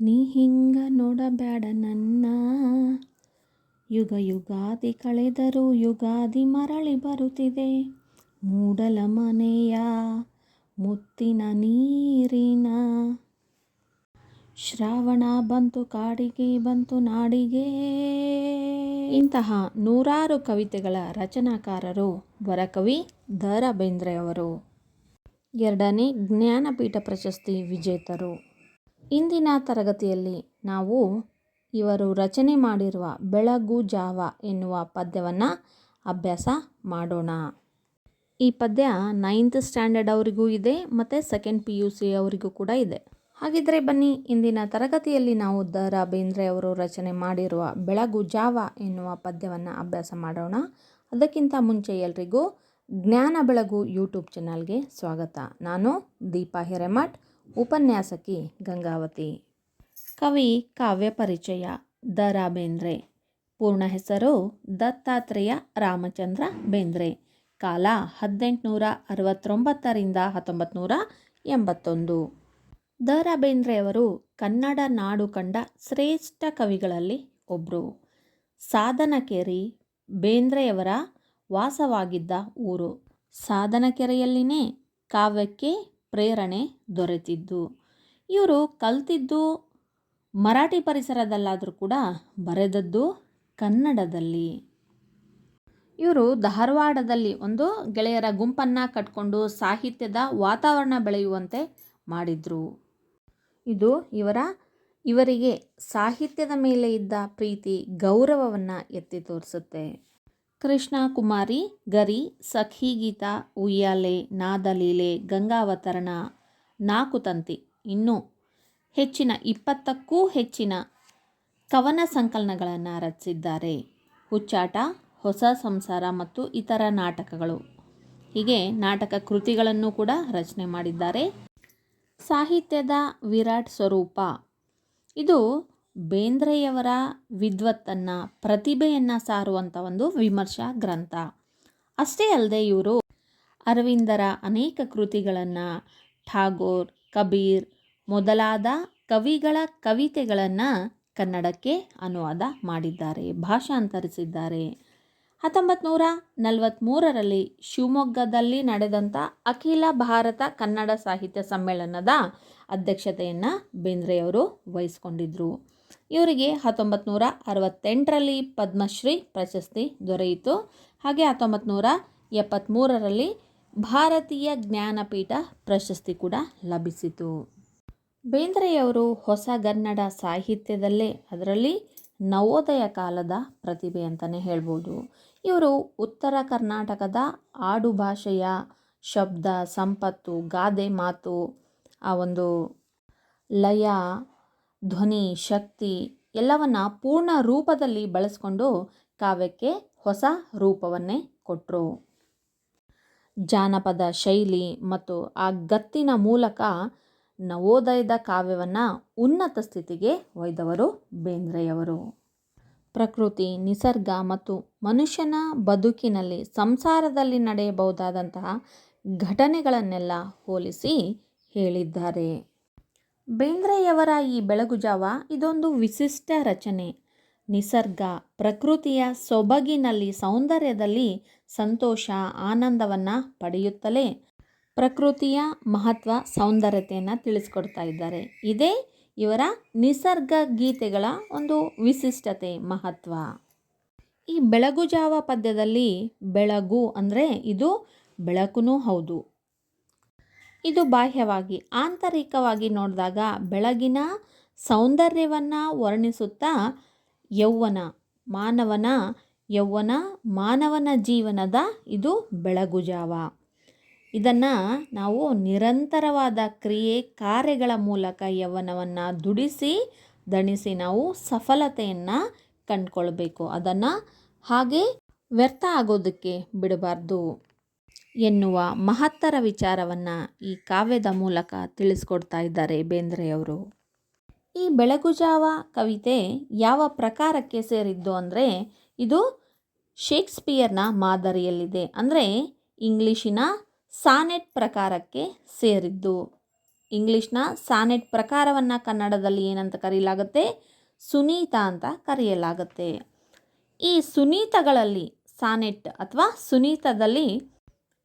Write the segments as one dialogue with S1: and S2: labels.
S1: ನೀ ಹಿಂಗ ನೋಡಬ್ಯಾಡ ನನ್ನ. ಯುಗ ಯುಗಾದಿ ಕಳೆದರೂ ಯುಗಾದಿ ಮರಳಿ ಬರುತ್ತಿದೆ. ಮೂಡಲ ಮನೆಯ ಮುತ್ತಿನ ನೀರಿನ. ಶ್ರಾವಣ ಬಂತು, ಕಾಡಿಗೆ ಬಂತು, ನಾಡಿಗೆ. ಇಂತಹ ನೂರಾರು ಕವಿತೆಗಳ ರಚನಾಕಾರರು ವರಕವಿ ದ ರಾ ಬೇಂದ್ರೆಯವರು ಎರಡನೇ ಜ್ಞಾನಪೀಠ ಪ್ರಶಸ್ತಿ ವಿಜೇತರು. ಇಂದಿನ ತರಗತಿಯಲ್ಲಿ ನಾವು ಇವರು ರಚನೆ ಮಾಡಿರುವ ಬೆಳಗು ಜಾವ ಎನ್ನುವ ಪದ್ಯವನ್ನು ಅಭ್ಯಾಸ ಮಾಡೋಣ. ಈ ಪದ್ಯ ನೈನ್ತ್ ಸ್ಟ್ಯಾಂಡರ್ಡ್ ಅವರಿಗೂ ಇದೆ, ಮತ್ತು ಸೆಕೆಂಡ್ ಪಿ ಯು ಸಿ ಅವರಿಗೂ ಕೂಡ ಇದೆ. ಹಾಗಿದ್ರೆ ಬನ್ನಿ, ಇಂದಿನ ತರಗತಿಯಲ್ಲಿ ನಾವು ದ ರಾ ಬೇಂದ್ರೆ ಅವರು ರಚನೆ ಮಾಡಿರುವ ಬೆಳಗು ಜಾವ ಎನ್ನುವ ಪದ್ಯವನ್ನು ಅಭ್ಯಾಸ ಮಾಡೋಣ. ಅದಕ್ಕಿಂತ ಮುಂಚೆ ಎಲ್ರಿಗೂ ಜ್ಞಾನ ಬೆಳಗು ಯೂಟ್ಯೂಬ್ ಚಾನಲ್ಗೆ ಸ್ವಾಗತ. ನಾನು ದೀಪಾ ಹಿರೇಮಠ್. ಉಪನ್ಯಾಸಕಿ ಗಂಗಾವತಿ. ಕವಿ ಕಾವ್ಯ ಪರಿಚಯ ದ ರಾ ಬೇಂದ್ರೆ ಪೂರ್ಣ ಹೆಸರು ದತ್ತಾತ್ರೇಯ ರಾಮಚಂದ್ರ ಬೇಂದ್ರೆ. ಕಾಲ ಹದಿನೆಂಟುನೂರ ಅರವತ್ತೊಂಬತ್ತರಿಂದ ಹತ್ತೊಂಬತ್ತು ನೂರ ಎಂಬತ್ತೊಂದು. ದ ರಾ ಬೇಂದ್ರೆಯವರು ಕನ್ನಡ ನಾಡು ಕಂಡ ಶ್ರೇಷ್ಠ ಕವಿಗಳಲ್ಲಿ ಒಬ್ಬರು ಸಾಧನಕೆರೆ ಬೇಂದ್ರೆಯವರ ವಾಸವಾಗಿದ್ದ ಊರು. ಸಾಧನಕೆರೆಯಲ್ಲಿನೇ ಕಾವ್ಯಕ್ಕೆ ಪ್ರೇರಣೆ ದೊರೆತಿದ್ದು. ಇವರು ಕಲ್ತಿದ್ದು ಮರಾಠಿ ಪರಿಸರದಲ್ಲಾದರೂ ಕೂಡ ಬರೆದದ್ದು ಕನ್ನಡದಲ್ಲಿ. ಇವರು ಧಾರವಾಡದಲ್ಲಿ ಒಂದು ಗೆಳೆಯರ ಗುಂಪನ್ನು ಕಟ್ಕೊಂಡು ಸಾಹಿತ್ಯದ ವಾತಾವರಣ ಬೆಳೆಯುವಂತೆ ಮಾಡಿದರು. ಇದು ಇವರ, ಇವರಿಗೆ ಸಾಹಿತ್ಯದ ಮೇಲೆ ಇದ್ದ ಪ್ರೀತಿ, ಗೌರವವನ್ನು ಎತ್ತಿ ತೋರಿಸುತ್ತೆ. ಕೃಷ್ಣ ಕುಮಾರಿ, ಗರಿ ಸಖಿಗೀತ ಉಯ್ಯಾಲೆ, ನಾದಲೀಲೆ, ಗಂಗಾವತರಣ ನಾಕುತಂತಿ ಇನ್ನೂ ಹೆಚ್ಚಿನ, ಇಪ್ಪತ್ತಕ್ಕೂ ಹೆಚ್ಚಿನ ಕವನ ಸಂಕಲನಗಳನ್ನು ರಚಿಸಿದ್ದಾರೆ. ಹುಚ್ಚಾಟ, ಹೊಸ ಸಂಸಾರ ಮತ್ತು ಇತರ ನಾಟಕಗಳು. ಹೀಗೆ ನಾಟಕ ಕೃತಿಗಳನ್ನು ಕೂಡ ರಚನೆ ಮಾಡಿದ್ದಾರೆ. ಸಾಹಿತ್ಯದ ವಿರಾಟ್ ಸ್ವರೂಪ. ಇದು ಬೇಂದ್ರೆಯವರ ವಿದ್ವತ್ತನ್ನು, ಪ್ರತಿಭೆಯನ್ನು ಸಾರುವಂಥ ಒಂದು ವಿಮರ್ಶಾ ಗ್ರಂಥ. ಅಷ್ಟೇ ಅಲ್ಲದೆ ಇವರು ಅರವಿಂದರ ಅನೇಕ ಕೃತಿಗಳನ್ನು, ಠಾಗೋರ್, ಕಬೀರ್ ಮೊದಲಾದ ಕವಿಗಳ ಕವಿತೆಗಳನ್ನು ಕನ್ನಡಕ್ಕೆ ಅನುವಾದ ಮಾಡಿದ್ದಾರೆ, ಭಾಷಾಂತರಿಸಿದ್ದಾರೆ. ಹತ್ತೊಂಬತ್ತು ನೂರ ನಲವತ್ತ್ಮೂರರಲ್ಲಿ ಶಿವಮೊಗ್ಗದಲ್ಲಿ ನಡೆದಂಥ ಅಖಿಲ ಭಾರತ ಕನ್ನಡ ಸಾಹಿತ್ಯ ಸಮ್ಮೇಳನದ ಅಧ್ಯಕ್ಷತೆಯನ್ನು ಬೇಂದ್ರೆಯವರು ವಹಿಸ್ಕೊಂಡಿದ್ದರು ಇವರಿಗೆ ಹತ್ತೊಂಬತ್ತು ನೂರ ಅರವತ್ತೆಂಟರಲ್ಲಿ ಪದ್ಮಶ್ರೀ ಪ್ರಶಸ್ತಿ ದೊರೆಯಿತು. ಹಾಗೆ ಹತ್ತೊಂಬತ್ತು ನೂರ ಎಪ್ಪತ್ತ್ಮೂರರಲ್ಲಿ ಭಾರತೀಯ ಜ್ಞಾನಪೀಠ ಪ್ರಶಸ್ತಿ ಕೂಡ ಲಭಿಸಿತು. ಬೇಂದ್ರೆಯವರು ಹೊಸ ಕನ್ನಡ ಸಾಹಿತ್ಯದಲ್ಲೇ ಅದರಲ್ಲಿ ನವೋದಯ ಕಾಲದ ಪ್ರತಿಭೆ ಅಂತಲೇ ಹೇಳ್ಬೋದು. ಇವರು ಉತ್ತರ ಕರ್ನಾಟಕದ ಆಡು ಭಾಷೆಯ ಶಬ್ದ, ಸಂಪತ್ತು, ಗಾದೆ, ಮಾತು, ಆ ಒಂದು ಲಯ ಧ್ವನಿ, ಶಕ್ತಿ ಎಲ್ಲವನ್ನು ಪೂರ್ಣ ರೂಪದಲ್ಲಿ ಬಳಸ್ಕೊಂಡು ಕಾವ್ಯಕ್ಕೆ ಹೊಸ ರೂಪವನ್ನೇ ಕೊಟ್ಟರು ಜಾನಪದ ಶೈಲಿ ಮತ್ತು ಆ ಗತ್ತಿನ ಮೂಲಕ ನವೋದಯದ ಕಾವ್ಯವನ್ನು ಉನ್ನತ ಸ್ಥಿತಿಗೆ ಒಯ್ದವರು ಬೇಂದ್ರೆಯವರು. ಪ್ರಕೃತಿ, ನಿಸರ್ಗ ಮತ್ತು ಮನುಷ್ಯನ ಬದುಕಿನಲ್ಲಿ ಸಂಸಾರದಲ್ಲಿ ನಡೆಯಬಹುದಾದಂತಹ ಘಟನೆಗಳನ್ನೆಲ್ಲ ಹೋಲಿಸಿ ಹೇಳಿದ್ದಾರೆ. ಬೇಂದ್ರೆಯವರ ಈ ಬೆಳಗುಜಾವ ಇದೊಂದು ವಿಶಿಷ್ಟ ರಚನೆ. ನಿಸರ್ಗ, ಪ್ರಕೃತಿಯ ಸೊಬಗಿನಲ್ಲಿ, ಸೌಂದರ್ಯದಲ್ಲಿ ಸಂತೋಷ, ಆನಂದವನ್ನು ಪಡೆಯುತ್ತಲೇ ಪ್ರಕೃತಿಯ ಮಹತ್ವ, ಸೌಂದರ್ಯತೆಯನ್ನು ತಿಳಿಸ್ಕೊಡ್ತಾ ಇದ್ದಾರೆ. ಇದೇ ಇವರ ನಿಸರ್ಗ ಗೀತೆಗಳ ಒಂದು ವಿಶಿಷ್ಟತೆ, ಮಹತ್ವ. ಈ ಬೆಳಗುಜಾವ ಪದ್ಯದಲ್ಲಿ ಬೆಳಗು ಅಂದರೆ ಇದು ಬೆಳಕುನೂ ಹೌದು. ಇದು ಬಾಹ್ಯವಾಗಿ, ಆಂತರಿಕವಾಗಿ ನೋಡಿದಾಗ ಬೆಳಗಿನ ಸೌಂದರ್ಯವನ್ನು ವರ್ಣಿಸುತ್ತಾ ಯೌವನ ಮಾನವನ ಯೌವನ ಮಾನವನ ಜೀವನದ ಇದು ಬೆಳಗುಜಾವ. ಇದನ್ನು ನಾವು ನಿರಂತರವಾದ ಕ್ರಿಯೆ ಕಾರ್ಯಗಳ ಮೂಲಕ ಯೌವನವನ್ನು ದುಡಿಸಿ, ದಣಿಸಿ ನಾವು ಸಫಲತೆಯನ್ನು ಕಂಡುಕೊಳ್ಬೇಕು. ಅದನ್ನು ಹಾಗೆ ವ್ಯರ್ಥ ಆಗೋದಕ್ಕೆ ಬಿಡಬಾರ್ದು. ಎನ್ನುವ ಮಹತ್ತರ ವಿಚಾರವನ್ನು ಈ ಕಾವ್ಯದ ಮೂಲಕ ತಿಳಿಸ್ಕೊಡ್ತಾ ಇದ್ದಾರೆ ಬೇಂದ್ರೆಯವರು. ಈ ಬೆಳಗುಜಾವ ಕವಿತೆ ಯಾವ ಪ್ರಕಾರಕ್ಕೆ ಸೇರಿದ್ದು ಅಂದರೆ, ಇದು ಶೇಕ್ಸ್ಪಿಯರ್ನ ಮಾದರಿಯಲ್ಲಿದೆ. ಅಂದರೆ ಇಂಗ್ಲೀಷಿನ ಸಾನೆಟ್ ಪ್ರಕಾರಕ್ಕೆ ಸೇರಿದ್ದು. ಇಂಗ್ಲೀಷ್ನ ಸಾನೆಟ್ ಪ್ರಕಾರವನ್ನು ಕನ್ನಡದಲ್ಲಿ ಏನಂತ ಕರೆಯಲಾಗುತ್ತೆ ಸುನೀತ ಅಂತ ಕರೆಯಲಾಗುತ್ತೆ. ಈ ಸುನೀತಗಳಲ್ಲಿ, ಸಾನೆಟ್ ಅಥವಾ ಸುನೀತದಲ್ಲಿ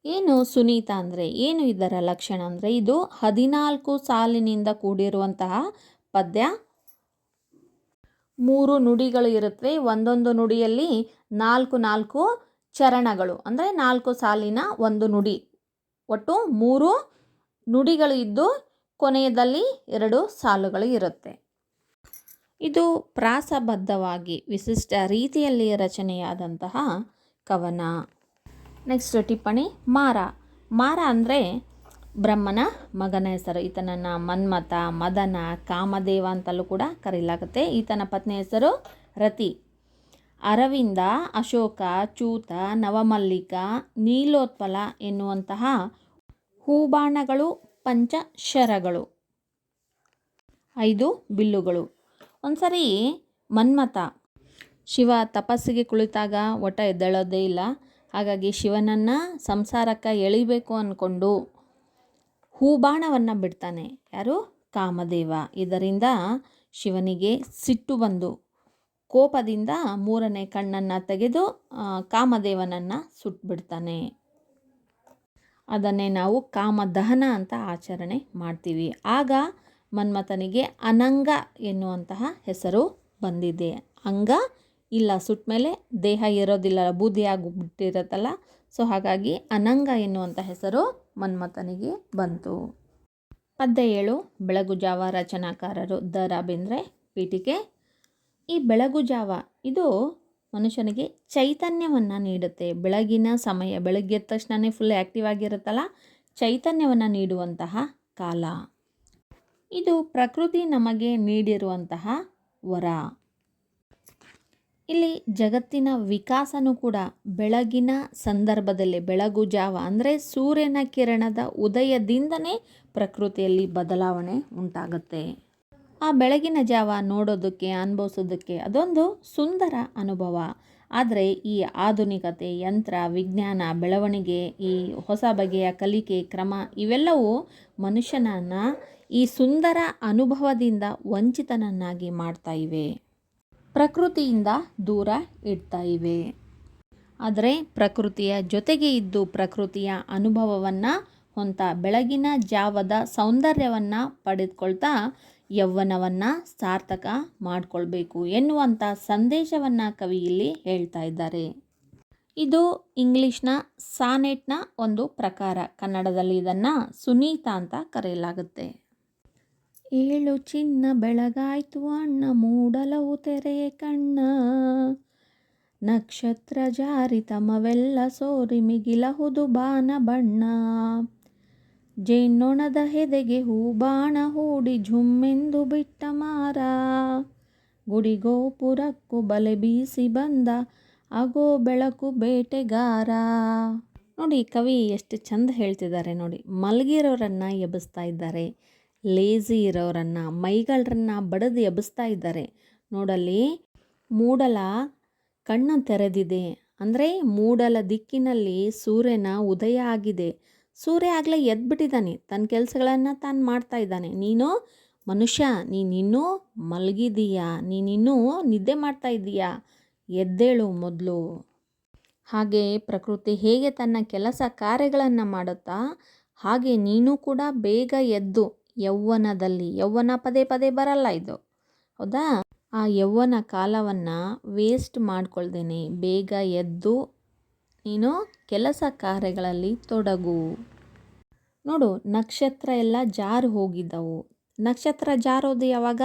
S1: ಏನು ಸುನೀತ ಅಂದರೆ? ಏನು ಇದರ ಲಕ್ಷಣ ಅಂದರೆ? ಇದು ಹದಿನಾಲ್ಕು ಸಾಲಿನಿಂದ ಕೂಡಿರುವಂತಹ ಪದ್ಯ. ಮೂರು ನುಡಿಗಳು ಇರುತ್ತವೆ ಒಂದೊಂದು ನುಡಿಯಲ್ಲಿ ನಾಲ್ಕು ನಾಲ್ಕು ಚರಣಗಳು. ಅಂದರೆ ನಾಲ್ಕು ಸಾಲಿನ ಒಂದು ನುಡಿ. ಒಟ್ಟು ಮೂರು ನುಡಿಗಳು ಇದ್ದು ಕೊನೆಯದಲ್ಲಿ ಎರಡು ಸಾಲುಗಳು ಇರುತ್ತೆ. ಇದು ಪ್ರಾಸಬದ್ಧವಾಗಿ ವಿಶಿಷ್ಟ ರೀತಿಯಲ್ಲಿ ರಚನೆಯಾದಂತಹ ಕವನ. ನೆಕ್ಸ್ಟ್ ಟಿಪ್ಪಣಿ, ಮಾರ. ಮಾರ ಅಂದರೆ ಬ್ರಹ್ಮನ ಮಗನ ಹೆಸರು. ಈತನನ್ನು ಮನ್ಮಥ, ಮದನ, ಕಾಮದೇವ ಅಂತಲೂ ಕೂಡ ಕರೆಯಲಾಗುತ್ತೆ ಈತನ ಪತ್ನಿ ಹೆಸರು ರತಿ. ಅರವಿಂದ, ಅಶೋಕ, ಚೂತ, ನವಮಲ್ಲಿಕ, ನೀಲೋತ್ಪಲ ಎನ್ನುವಂತಹ ಹೂಬಾಣಗಳು, ಪಂಚಶರಗಳು. ಐದು ಬಿಲ್ಲುಗಳು. ಒಂದ್ಸರಿ ಮನ್ಮಥ ಶಿವ ತಪಸ್ಸಿಗೆ ಕುಳಿತಾಗ ಒಟ್ಟ ಎದ್ದೇಳೋದೇ ಇಲ್ಲ. ಹಾಗಾಗಿ ಶಿವನನ್ನು ಸಂಸಾರಕ್ಕೆ ಎಳಿಬೇಕು ಅಂದ್ಕೊಂಡು ಹೂಬಾಣವನ್ನು ಬಿಡ್ತಾನೆ. ಯಾರು? ಕಾಮದೇವ. ಇದರಿಂದ ಶಿವನಿಗೆ ಸಿಟ್ಟು ಬಂದು ಕೋಪದಿಂದ ಮೂರನೇ ಕಣ್ಣನ್ನು ತೆಗೆದು ಕಾಮದೇವನನ್ನು ಸುಟ್ಬಿಡ್ತಾನೆ. ಅದನ್ನೇ ನಾವು ಕಾಮದಹನ ಅಂತ ಆಚರಣೆ ಮಾಡ್ತೀವಿ. ಆಗ ಮನ್ಮಥನಿಗೆ ಅನಂಗ ಎನ್ನುವಂತಹ ಹೆಸರು ಬಂದಿದೆ. ಅಂಗ ಇಲ್ಲ ಸುಟ್ಟ ಮೇಲೆ ದೇಹ ಇರೋದಿಲ್ಲ, ಬೂದಿ ಆಗಿಬಿಟ್ಟಿರತ್ತಲ್ಲ. ಸೊ ಹಾಗಾಗಿ ಅನಂಗ ಎನ್ನುವಂಥ ಹೆಸರು ಮನ್ಮಥನಿಗೆ ಬಂತು. ಪದ್ಯ ಏಳು ಬೆಳಗು ಜಾವ ರಚನಾಕಾರರು ದ ರಾ ಬೇಂದ್ರೆ ಪೀಠಿಕೆ ಈ ಬೆಳಗು ಜಾವ, ಇದು ಮನುಷ್ಯನಿಗೆ ಚೈತನ್ಯವನ್ನು ನೀಡುತ್ತೆ. ಬೆಳಗಿನ ಸಮಯ, ಬೆಳಗ್ಗೆ ಎದ್ದ ತಕ್ಷಣವೇ ಫುಲ್ ಆ್ಯಕ್ಟಿವ್ ಆಗಿರುತ್ತಲ್ಲ, ಚೈತನ್ಯವನ್ನು ನೀಡುವಂತಹ ಕಾಲ. ಇದು ಪ್ರಕೃತಿ ನಮಗೆ ನೀಡಿರುವಂತಹ ವರ. ಇಲ್ಲಿ ಜಗತ್ತಿನ ವಿಕಾಸನೂ ಕೂಡ ಬೆಳಗಿನ ಸಂದರ್ಭದಲ್ಲಿ, ಬೆಳಗು ಜಾವ, ಅಂದರೆ ಸೂರ್ಯನ ಕಿರಣದ ಉದಯದಿಂದನೇ ಪ್ರಕೃತಿಯಲ್ಲಿ ಬದಲಾವಣೆ ಉಂಟಾಗುತ್ತೆ. ಆ ಬೆಳಗಿನ ಜಾವ ನೋಡೋದಕ್ಕೆ, ಅನುಭವಿಸೋದಕ್ಕೆ ಅದೊಂದು ಸುಂದರ ಅನುಭವ. ಆದರೆ ಈ ಆಧುನಿಕತೆ, ಯಂತ್ರ, ವಿಜ್ಞಾನ, ಬೆಳವಣಿಗೆ, ಈ ಹೊಸ ಬಗೆಯ ಕಲಿಕೆ, ಕ್ರಮ ಇವೆಲ್ಲವೂ ಮನುಷ್ಯನನ್ನು ಈ ಸುಂದರ ಅನುಭವದಿಂದ ವಂಚಿತನನ್ನಾಗಿ ಮಾಡ್ತಾ ಇವೆ. ಪ್ರಕೃತಿಯಿಂದ ದೂರ ಇಡ್ತಾ ಇವೆ. ಆದರೆ ಪ್ರಕೃತಿಯ ಜೊತೆಗೆ ಇದ್ದು ಪ್ರಕೃತಿಯ ಅನುಭವವನ್ನು ಹೊಂತ ಬೆಳಗಿನ ಜಾವದ ಸೌಂದರ್ಯವನ್ನು ಪಡೆದುಕೊಳ್ತಾ ಯೌವನವನ್ನು ಸಾರ್ಥಕ ಮಾಡಿಕೊಳ್ಬೇಕು ಎನ್ನುವಂಥ ಸಂದೇಶವನ್ನು ಕವಿ ಇಲ್ಲಿ ಹೇಳ್ತಾ ಇದ್ದಾರೆ. ಇದು ಇಂಗ್ಲೀಷ್ನ ಸಾನೆಟ್ನ ಒಂದು ಪ್ರಕಾರ ಕನ್ನಡದಲ್ಲಿ ಇದನ್ನು ಸುನೀತಾ ಅಂತ ಕರೆಯಲಾಗುತ್ತೆ. ಏಳು ಚಿನ್ನ ಬೆಳಗಾಯ್ತು ಅಣ್ಣ, ಮೂಡಲವು ತೆರೆಯ ಕಣ್ಣ. ನಕ್ಷತ್ರ ಜಾರಿ ತಮವೆಲ್ಲ ಸೋರಿ ಮಿಗಿಲಹುದು ಬಾನ ಬಣ್ಣ. ಜೇನ್ನೊಣದ ಹೆದೆಗೆ ಹೂ ಬಾಣ ಹೂಡಿ ಝುಮ್ಮೆಂದು ಬಿಟ್ಟ ಮಾರ. ಗುಡಿಗೋಪುರಕ್ಕೂ ಬಲೆ ಬೀಸಿ ಬಂದ ಅಗೋ ಬೆಳಕು ಬೇಟೆಗಾರ. ನೋಡಿ ಕವಿ, ಎಷ್ಟು ಚಂದ ಹೇಳ್ತಿದ್ದಾರೆ ನೋಡಿ. ಮಲಗಿರೋರನ್ನು ಎಬ್ಬಿಸ್ತಾ ಇದ್ದಾರೆ. ಲೇಜಿ ಇರೋರನ್ನು ಮೈಗಳನ್ನ ಬಡದು ಎಬ್ಬಿಸ್ತಾ ಇದ್ದಾರೆ. ನೋಡಲ್ಲಿ, ಮೂಡಲ ಕಣ್ಣು ತೆರೆದಿದೆ. ಅಂದರೆ ಮೂಡಲ ದಿಕ್ಕಿನಲ್ಲಿ ಸೂರ್ಯನ ಉದಯ ಆಗಿದೆ. ಸೂರ್ಯ ಆಗಲೇ ಎದ್ಬಿಟ್ಟಿದ್ದಾನೆ. ತನ್ನ ಕೆಲಸಗಳನ್ನು ತಾನು ಮಾಡ್ತಾ ಇದ್ದಾನೆ. ನೀನು ಮನುಷ್ಯ, ನೀನಿನ್ನೂ ಮಲಗಿದೀಯಾ ನೀನಿನ್ನೂ ನಿದ್ದೆ ಮಾಡ್ತಾ ಇದ್ದೀಯಾ? ಎದ್ದೇಳು ಮೊದಲು. ಹಾಗೆ ಪ್ರಕೃತಿ ಹೇಗೆ ತನ್ನ ಕೆಲಸ ಕಾರ್ಯಗಳನ್ನು ಮಾಡುತ್ತಾ, ಹಾಗೆ ನೀನು ಕೂಡ ಬೇಗ ಎದ್ದು ಯೌವನದಲ್ಲಿ, ಯೌವನ ಪದೇ ಪದೇ ಬರಲ್ಲ ಇದು. ಹೌದಾ? ಆ ಯೌವನ ಕಾಲವನ್ನು ವೇಸ್ಟ್ ಮಾಡ್ಕೊಳ್ದೇನೆ. ಬೇಗ ಎದ್ದು ನೀನು ಕೆಲಸ ಕಾರ್ಯಗಳಲ್ಲಿ ತೊಡಗು. ನೋಡು, ನಕ್ಷತ್ರ ಎಲ್ಲ ಜಾರು ಹೋಗಿದ್ದವು. ನಕ್ಷತ್ರ ಜಾರೋದು ಯಾವಾಗ?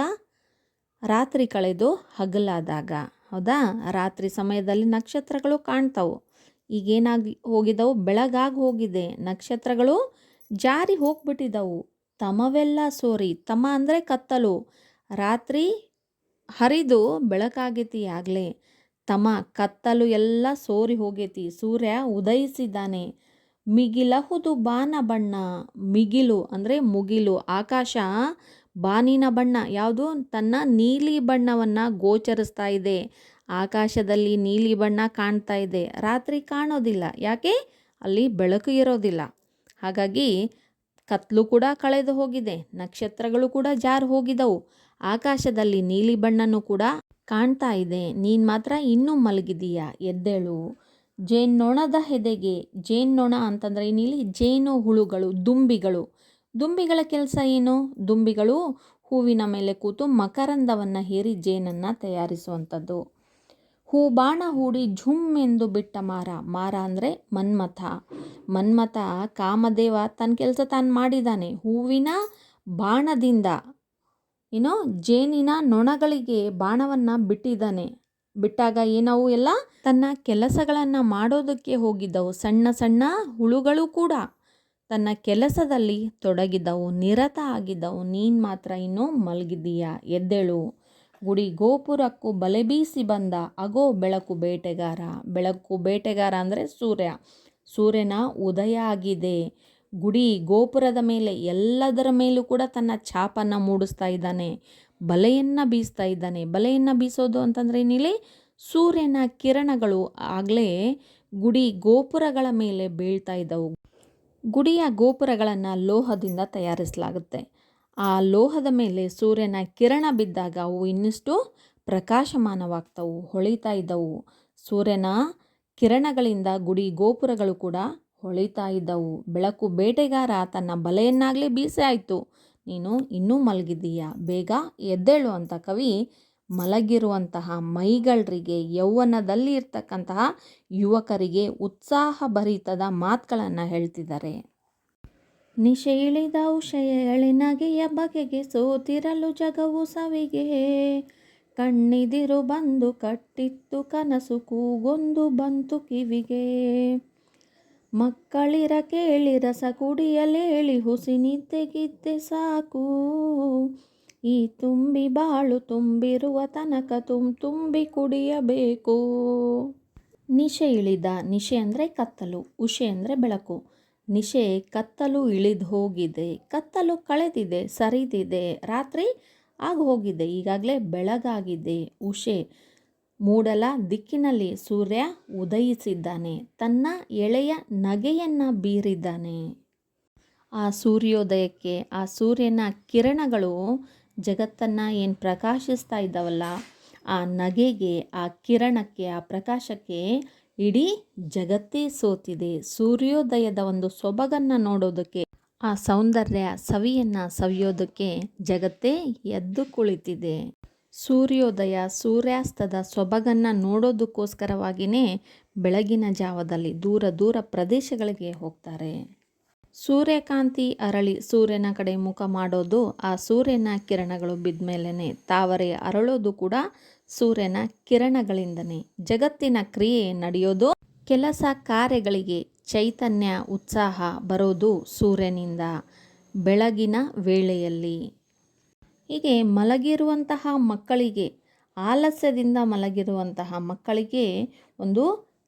S1: ರಾತ್ರಿ ಕಳೆದು ಹಗಲಾದಾಗ. ಹೌದಾ? ರಾತ್ರಿ ಸಮಯದಲ್ಲಿ ನಕ್ಷತ್ರಗಳು ಕಾಣ್ತಾವು. ಈಗೇನಾಗಿ ಹೋಗಿದ್ದವು? ಬೆಳಗಾಗಿ ಹೋಗಿದೆ. ನಕ್ಷತ್ರಗಳು ಜಾರಿ ಹೋಗ್ಬಿಟ್ಟಿದ್ದವು. ತಮವೆಲ್ಲ ಸೋರಿ. ತಮ ಅಂದರೆ ಕತ್ತಲು. ರಾತ್ರಿ ಹರಿದು ಬೆಳಕಾಗೈತಿ ಆಗಲೇ. ತಮ, ಕತ್ತಲು ಎಲ್ಲ ಸೋರಿ ಹೋಗೈತಿ. ಸೂರ್ಯ ಉದಯಿಸಿದ್ದಾನೆ. ಮಿಗಿಲಹುದು ಬಾನ ಬಣ್ಣ. ಮಿಗಿಲು ಅಂದರೆ ಮುಗಿಲು. ಆಕಾಶ ಬಾನಿನ ಬಣ್ಣ. ಯಾವುದು? ತನ್ನ ನೀಲಿ ಬಣ್ಣವನ್ನು ಗೋಚರಿಸ್ತಾ ಇದೆ. ಆಕಾಶದಲ್ಲಿ ನೀಲಿ ಬಣ್ಣ ಕಾಣ್ತಾ ಇದೆ. ರಾತ್ರಿ ಕಾಣೋದಿಲ್ಲ. ಯಾಕೆ? ಅಲ್ಲಿ ಬೆಳಕು ಇರೋದಿಲ್ಲ. ಹಾಗಾಗಿ ಕತ್ಲು ಕೂಡ ಕಳೆದು ಹೋಗಿದೆ, ನಕ್ಷತ್ರಗಳು ಕೂಡ ಜಾರು ಹೋಗಿದವು. ಆಕಾಶದಲ್ಲಿ ನೀಲಿ ಬಣ್ಣನೂ ಕೂಡ ಕಾಣ್ತಾ ಇದೆ. ನೀನು ಮಾತ್ರ ಇನ್ನೂ ಮಲಗಿದೀಯ? ಎದ್ದೇಳು. ಜೇನ್ನೊಣದ ಹೆದೆಗೆ ಜೇನ್ನೊಣ ಅಂತಂದರೆ ಇನ್ನಿಲ್ಲಿ ಜೇನು ಹುಳುಗಳು, ದುಂಬಿಗಳು. ದುಂಬಿಗಳ ಕೆಲಸ ಏನು? ದುಂಬಿಗಳು ಹೂವಿನ ಮೇಲೆ ಕೂತು ಮಕರಂದವನ್ನು ಹೇರಿ ಜೇನನ್ನು ತಯಾರಿಸುವಂಥದ್ದು. ಹೂ ಬಾಣ ಹೂಡಿ ಝುಮ್ ಎಂದು ಬಿಟ್ಟ ಮಾರ. ಮಾರ ಅಂದರೆ ಮನ್ಮಥ. ಮನ್ಮಥ ಕಾಮದೇವ ತನ್ನ ಕೆಲಸ ತಾನು ಮಾಡಿದ್ದಾನೆ ಹೂವಿನ ಬಾಣದಿಂದ, ಏನೋ ಜೇನಿನ ನೊಣಗಳಿಗೆ ಬಾಣವನ್ನು ಬಿಟ್ಟಿದ್ದಾನೆ ಬಿಟ್ಟಾಗ ಏನವು ಎಲ್ಲ? ತನ್ನ ಕೆಲಸಗಳನ್ನು ಮಾಡೋದಕ್ಕೆ ಹೋಗಿದ್ದವು. ಸಣ್ಣ ಸಣ್ಣ ಹುಳುಗಳು ಕೂಡ ತನ್ನ ಕೆಲಸದಲ್ಲಿ ತೊಡಗಿದ್ದವು. ನಿರತ ಆಗಿದ್ದವು. ನೀನು ಮಾತ್ರ ಇನ್ನೂ ಮಲಗಿದ್ದೀಯ. ಎದ್ದೇಳು. ಗುಡಿ ಗೋಪುರಕ್ಕೂ ಬಲೆ ಬೀಸಿ ಬಂದ ಅಗೋ ಬೆಳಕು ಬೇಟೆಗಾರ. ಬೆಳಕು ಬೇಟೆಗಾರ ಅಂದರೆ ಸೂರ್ಯ. ಸೂರ್ಯನ ಉದಯ ಆಗಿದೆ. ಗುಡಿ ಗೋಪುರದ ಮೇಲೆ ಎಲ್ಲದರ ಮೇಲೂ ಕೂಡ ತನ್ನ ಛಾಪನ್ನು ಮೂಡಿಸ್ತಾ ಇದ್ದಾನೆ. ಬಲೆಯನ್ನು ಬೀಸ್ತಾ ಇದ್ದಾನೆ. ಬಲೆಯನ್ನು ಬೀಸೋದು ಅಂತಂದರೆ ಏನಿಲ್ಲಿ? ಸೂರ್ಯನ ಕಿರಣಗಳು ಆಗಲೇ ಗುಡಿ ಗೋಪುರಗಳ ಮೇಲೆ ಬೀಳ್ತಾ ಇದ್ದವು. ಗುಡಿಯ ಗೋಪುರಗಳನ್ನು ಲೋಹದಿಂದ ತಯಾರಿಸಲಾಗುತ್ತೆ. ಆ ಲೋಹದ ಮೇಲೆ ಸೂರ್ಯನ ಕಿರಣ ಬಿದ್ದಾಗ ಅವು ಇನ್ನಷ್ಟು ಪ್ರಕಾಶಮಾನವಾಗ್ತವು, ಹೊಳಿತಾ ಇದ್ದವು. ಸೂರ್ಯನ ಕಿರಣಗಳಿಂದ ಗುಡಿ ಗೋಪುರಗಳು ಕೂಡ ಹೊಳಿತಾ ಇದ್ದವು. ಬೆಳಕು ಬೇಟೆಗಾರ ತನ್ನ ಬಲೆಯನ್ನಾಗಲೇ ಆಯಿತು. ನೀನು ಇನ್ನೂ ಮಲಗಿದ್ದೀಯ? ಬೇಗ ಎದ್ದೇಳು ಅಂತ ಕವಿ ಮಲಗಿರುವಂತಹ ಮೈಗಳರಿಗೆ ಯೌವನದಲ್ಲಿ ಇರ್ತಕ್ಕಂತಹ ಯುವಕರಿಗೆ ಉತ್ಸಾಹಭರಿತದ ಮಾತುಗಳನ್ನು ಹೇಳ್ತಿದ್ದಾರೆ. ನಿಶೆ ಇಳಿದ ಉಷಯಳೆ ನಗೆಯ ಬಗೆಗೆ ಸೋತಿರಲು ಜಗವು ಸವಿಗೆ. ಕಣ್ಣಿದಿರು ಬಂದು ಕಟ್ಟಿತ್ತು ಕನಸು, ಕೂಗೊಂದು ಬಂತು ಕಿವಿಗೆ. ಮಕ್ಕಳಿರ ಕೇಳಿ ರಸ ಕುಡಿಯಲೇಳಿ, ಹುಸಿ ನಿದ್ದೆಗಿದ್ದೆ ಸಾಕು. ಈ ತುಂಬಿ ಬಾಳು ತುಂಬಿರುವ ತನಕ ತುಂ ತುಂಬಿ ಕುಡಿಯಬೇಕು. ನಿಶೆ ಇಳಿದ, ನಿಶೆ ಅಂದರೆ ಕತ್ತಲು, ಉಷೆ ಅಂದರೆ ಬೆಳಕು. ನಿಶೆ ಕತ್ತಲು ಇಳಿದು ಹೋಗಿದೆ. ಕತ್ತಲು ಕಳೆದಿದೆ, ಸರಿದಿದೆ, ರಾತ್ರಿ ಆಗ ಹೋಗಿದೆ ಈಗಾಗಲೇ ಬೆಳಗಾಗಿದೆ. ಉಷೆ ಮೂಡಲ ದಿಕ್ಕಿನಲ್ಲಿ ಸೂರ್ಯ ಉದಯಿಸಿದ್ದಾನೆ, ತನ್ನ ಎಳೆಯ ನಗೆಯನ್ನು ಬೀರಿದ್ದಾನೆ. ಆ ಸೂರ್ಯೋದಯಕ್ಕೆ, ಆ ಸೂರ್ಯನ ಕಿರಣಗಳು ಜಗತ್ತನ್ನು ಏನು ಪ್ರಕಾಶಿಸ್ತಾ ಇದ್ದಾವಲ್ಲ, ಆ ನಗೆಗೆ, ಆ ಕಿರಣಕ್ಕೆ, ಆ ಪ್ರಕಾಶಕ್ಕೆ ಇಡೀ ಜಗತ್ತೇ ಸೋತಿದೆ. ಸೂರ್ಯೋದಯದ ಒಂದು ಸೊಬಗನ್ನು ನೋಡೋದಕ್ಕೆ, ಆ ಸೌಂದರ್ಯ ಸವಿಯನ್ನು ಸವಿಯೋದಕ್ಕೆ ಜಗತ್ತೇ ಎದ್ದು ಕುಳಿತಿದೆ. ಸೂರ್ಯೋದಯ ಸೂರ್ಯಾಸ್ತದ ಸೊಬಗನ್ನು ನೋಡೋದಕ್ಕೋಸ್ಕರವಾಗಿಯೇ ಬೆಳಗಿನ ಜಾವದಲ್ಲಿ ದೂರ ದೂರ ಪ್ರದೇಶಗಳಿಗೆ ಹೋಗ್ತಾರೆ. ಸೂರ್ಯಕಾಂತಿ ಅರಳಿ ಸೂರ್ಯನ ಕಡೆ ಮುಖ ಮಾಡೋದು, ಆ ಸೂರ್ಯನ ಕಿರಣಗಳು ಬಿದ್ದ ತಾವರೆ ಅರಳೋದು ಕೂಡ ಸೂರ್ಯನ ಕಿರಣಗಳಿಂದನೇ. ಜಗತ್ತಿನ ಕ್ರಿಯೆ ನಡೆಯೋದು, ಕೆಲಸ ಕಾರ್ಯಗಳಿಗೆ ಚೈತನ್ಯ, ಉತ್ಸಾಹ ಬರೋದು ಸೂರ್ಯನಿಂದ, ಬೆಳಗಿನ ವೇಳೆಯಲ್ಲಿ. ಹೀಗೆ ಮಲಗಿರುವಂತಹ ಮಕ್ಕಳಿಗೆ, ಆಲಸ್ಯದಿಂದ ಮಲಗಿರುವಂತಹ ಮಕ್ಕಳಿಗೆ ಒಂದು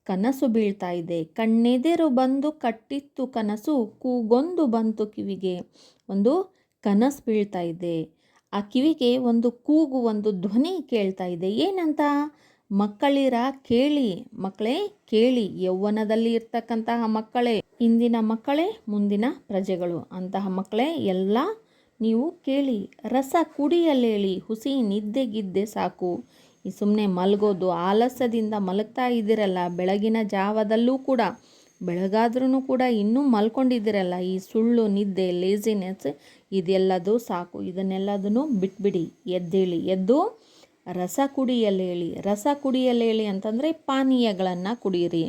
S1: ಕನಸು ಬೀಳ್ತಾ ಇದೆ. ಕಣ್ಣೆದೆರು ಬಂದು ಕಟ್ಟಿತ್ತು ಕನಸು, ಕೂಗೊಂದು ಬಂತು ಕಿವಿಗೆ ಒಂದು ಕನಸು ಬೀಳ್ತಾ ಇದೆ. ಆ ಕಿವಿಗೆ ಒಂದು ಕೂಗು, ಒಂದು ಧ್ವನಿ ಕೇಳ್ತಾ ಇದೆ. ಏನಂತ? ಮಕ್ಕಳಿರ ಕೇಳಿ, ಮಕ್ಕಳೇ ಕೇಳಿ, ಯೌವನದಲ್ಲಿ ಇರ್ತಕ್ಕಂತಹ ಮಕ್ಕಳೇ, ಇಂದಿನ ಮಕ್ಕಳೇ, ಮುಂದಿನ ಪ್ರಜೆಗಳು, ಅಂತಹ ಮಕ್ಕಳೇ, ಎಲ್ಲ ನೀವು ಕೇಳಿ, ರಸ ಕುಡಿಯಲೇಳಿ, ಹುಸಿ ನಿದ್ದೆಗಿದ್ದೆ ಸಾಕು. ಈ ಸುಮ್ಮನೆ ಮಲಗೋದು, ಆಲಸ್ಯದಿಂದ ಮಲಗ್ತಾ ಇದ್ದೀರಲ್ಲ, ಬೆಳಗಿನ ಜಾವದಲ್ಲೂ ಕೂಡ. ಬೆಳಗಾದ್ರೂ ಕೂಡ ಇನ್ನೂ ಮಲ್ಕೊಂಡಿದ್ದೀರಲ್ಲ, ಈ ಸುಳ್ಳು, ನಿದ್ದೆ ಲೇಜಿನೆಸ್ ಇದೆಲ್ಲದೂ ಸಾಕು. ಇದನ್ನೆಲ್ಲದನ್ನು ಬಿಟ್ಬಿಡಿ, ಎದ್ದೇಳಿ. ಎದ್ದು ರಸ ಕುಡಿಯಲೇಳಿ ರಸ ಕುಡಿಯಲೇಳಿ ಅಂತಂದರೆ ಪಾನೀಯಗಳನ್ನು ಕುಡಿಯಿರಿ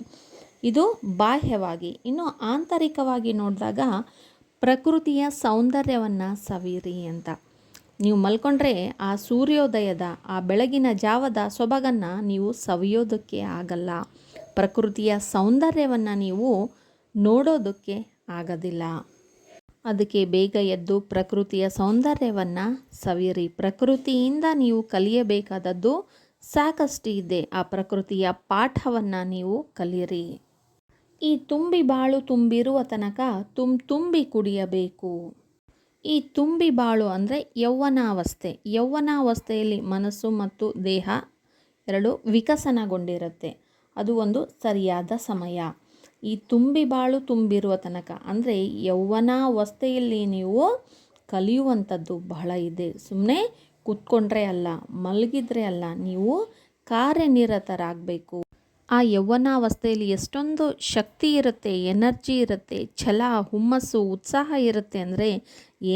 S1: ಇದು ಬಾಹ್ಯವಾಗಿ. ಇನ್ನು ಆಂತರಿಕವಾಗಿ ನೋಡಿದಾಗ ಪ್ರಕೃತಿಯ ಸೌಂದರ್ಯವನ್ನು ಸವಿರಿ ಅಂತ. ನೀವು ಮಲ್ಕೊಂಡ್ರೆ ಆ ಸೂರ್ಯೋದಯದ, ಆ ಬೆಳಗಿನ ಜಾವದ ಸೊಬಗನ್ನು ನೀವು ಸವಿಯೋದಕ್ಕೆ ಆಗಲ್ಲ. ಪ್ರಕೃತಿಯ ಸೌಂದರ್ಯವನ್ನು ನೀವು ನೋಡೋದಕ್ಕೆ ಆಗೋದಿಲ್ಲ. ಅದಕ್ಕೆ ಬೇಗ ಎದ್ದು ಪ್ರಕೃತಿಯ ಸೌಂದರ್ಯವನ್ನು ಸವಿಯಿರಿ. ಪ್ರಕೃತಿಯಿಂದ ನೀವು ಕಲಿಯಬೇಕಾದದ್ದು ಸಾಕಷ್ಟು ಇದೆ. ಆ ಪ್ರಕೃತಿಯ ಪಾಠವನ್ನು ನೀವು ಕಲಿಯಿರಿ. ಈ ತುಂಬಿ ಬಾಳು ತುಂಬಿರುವ ತನಕ ತುಂಬಿ ಕುಡಿಯಬೇಕು. ಈ ತುಂಬಿ ಬಾಳು ಅಂದರೆ ಯೌವನಾವಸ್ಥೆ. ಯೌವನಾವಸ್ಥೆಯಲ್ಲಿ ಮನಸ್ಸು ಮತ್ತು ದೇಹ ಎರಡು ವಿಕಸನಗೊಂಡಿರುತ್ತೆ. ಅದು ಒಂದು ಸರಿಯಾದ ಸಮಯ. ಈ ತುಂಬಿ ಬಾಳು ತುಂಬಿರುವ ತನಕ, ಅಂದರೆ ಯೌವನಾವಸ್ಥೆಯಲ್ಲಿ ನೀವು ಕಲಿಯುವಂಥದ್ದು ಬಹಳ ಇದೆ. ಸುಮ್ಮನೆ ಕುತ್ಕೊಂಡ್ರೆ ಅಲ್ಲ, ಮಲಗಿದ್ರೆ ಅಲ್ಲ, ನೀವು ಕಾರ್ಯನಿರತರಾಗಬೇಕು. ಆ ಯೌವನಾವಸ್ಥೆಯಲ್ಲಿ ಎಷ್ಟೊಂದು ಶಕ್ತಿ ಇರುತ್ತೆ, ಎನರ್ಜಿ ಇರುತ್ತೆ, ಛಲ, ಹುಮ್ಮಸ್ಸು, ಉತ್ಸಾಹ ಇರುತ್ತೆ ಅಂದರೆ